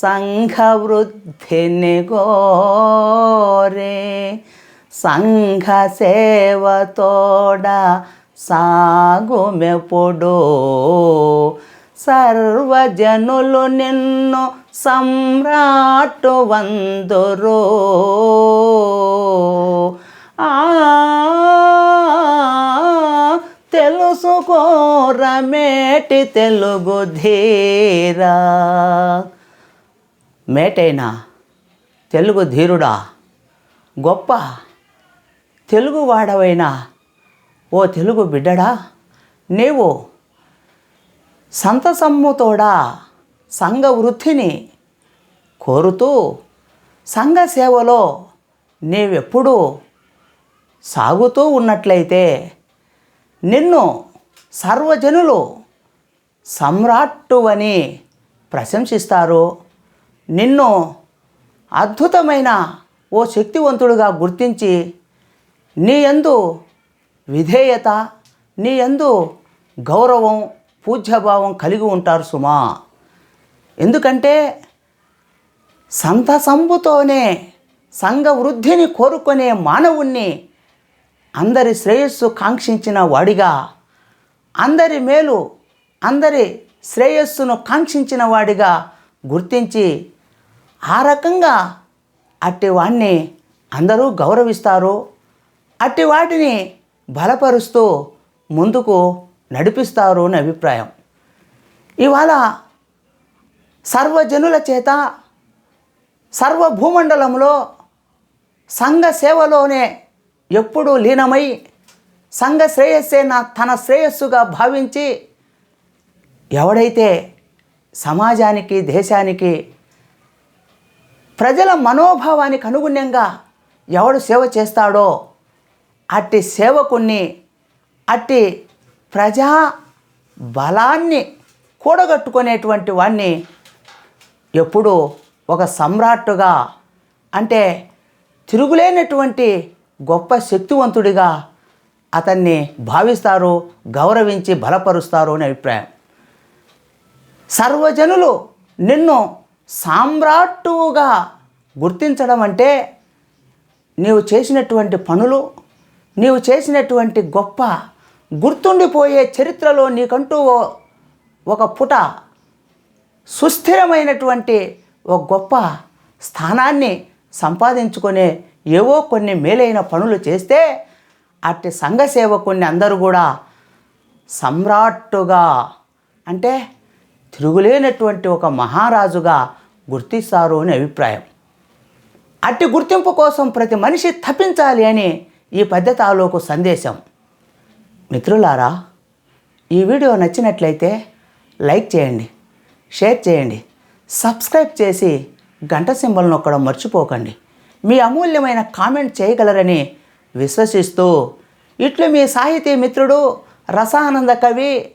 సంఘవృద్ధిని గోరే సంఘ సేవతోడ సాగుమెప్పుడు సర్వజనులు నిన్ను సమ్రాటు వందురు. తెలుసుకోరమేటి తెలుగు ధీరా. మేటైనా తెలుగు ధీరుడా గొప్ప తెలుగువాడవైనా ఓ తెలుగు బిడ్డడా నీవు సంతసమ్ముతోడా సంఘ వృద్ధిని కోరుతూ సంఘ సేవలో నీవెప్పుడూ సాగుతూ ఉన్నట్లయితే నిన్ను సర్వజనులు సమ్రాట్టువని ప్రశంసిస్తారు. నిన్ను అద్భుతమైన ఓ శక్తివంతుడుగా గుర్తించి నీ యందు విధేయత నీ యందు గౌరవం పూజ్యభావం కలిగి ఉంటారు సుమా. ఎందుకంటే సంతసంబుతోనే సంఘ వృద్ధిని కోరుకునే మానవుణ్ణి అందరి శ్రేయస్సు కాంక్షించిన వాడిగా అందరి మేలు అందరి శ్రేయస్సును కాంక్షించిన వాడిగా గుర్తించి రకంగా అట్టి వాణ్ణి అందరూ గౌరవిస్తారు. అట్టి వాటిని బలపరుస్తూ ముందుకు నడిపిస్తారు అని అభిప్రాయం. ఇవాళ సర్వజనుల చేత సర్వ భూమండలంలో సంఘ సేవలోనే ఎప్పుడూ లీనమై సంఘ శ్రేయస్సే నా తన శ్రేయస్సుగా భావించి ఎవడైతే సమాజానికి దేశానికి ప్రజల మనోభావానికి అనుగుణ్యంగా ఎవడు సేవ చేస్తాడో అట్టి సేవకుణ్ణి అట్టి ప్రజా బలాన్ని కూడగట్టుకునేటువంటి వాణ్ణి ఎప్పుడూ ఒక సమ్రాట్టుగా అంటే తిరుగులేనటువంటి గొప్ప శక్తివంతుడిగా అతన్ని భావిస్తారు గౌరవించి బలపరుస్తారు అని అభిప్రాయం. సర్వజనులు నిన్ను సామ్రాట్టుగా గుర్తించడం అంటే నీవు చేసినటువంటి పనులు నీవు చేసినటువంటి గొప్ప గుర్తుండిపోయే చరిత్రలో నీకంటూ ఓ- ఒక పుట సుస్థిరమైనటువంటి ఒక గొప్ప స్థానాన్ని సంపాదించుకునే ఏవో కొన్ని మేలైన పనులు చేస్తే అట్టి సంఘ సేవకుని అందరూ కూడా సమ్రాట్టుగా అంటే తిరుగులేనటువంటి ఒక మహారాజుగా గుర్తిస్తారు అని అభిప్రాయం. అట్టి గుర్తింపు కోసం ప్రతి మనిషి తప్పించాలి అని ఈ పద్ధతి ఆలోకు సందేశం. మిత్రులారా ఈ వీడియో నచ్చినట్లయితే లైక్ చేయండి షేర్ చేయండి సబ్స్క్రైబ్ చేసి గంట సింబల్ నొక్కడం మర్చిపోకండి. మీ అమూల్యమైన కామెంట్ చేయగలరని విశ్వసిస్తూ ఇట్లు మీ సాహితీ మిత్రుడు రసానంద కవి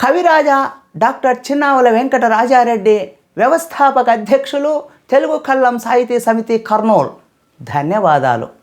కవిరాజా డాక్టర్ చిన్నావుల వెంకట రాజారెడ్డి వ్యవస్థాపక అధ్యక్షులు తెలుగు కల్లం సాహితీ సమితి కర్నూల్. ధన్యవాదాలు.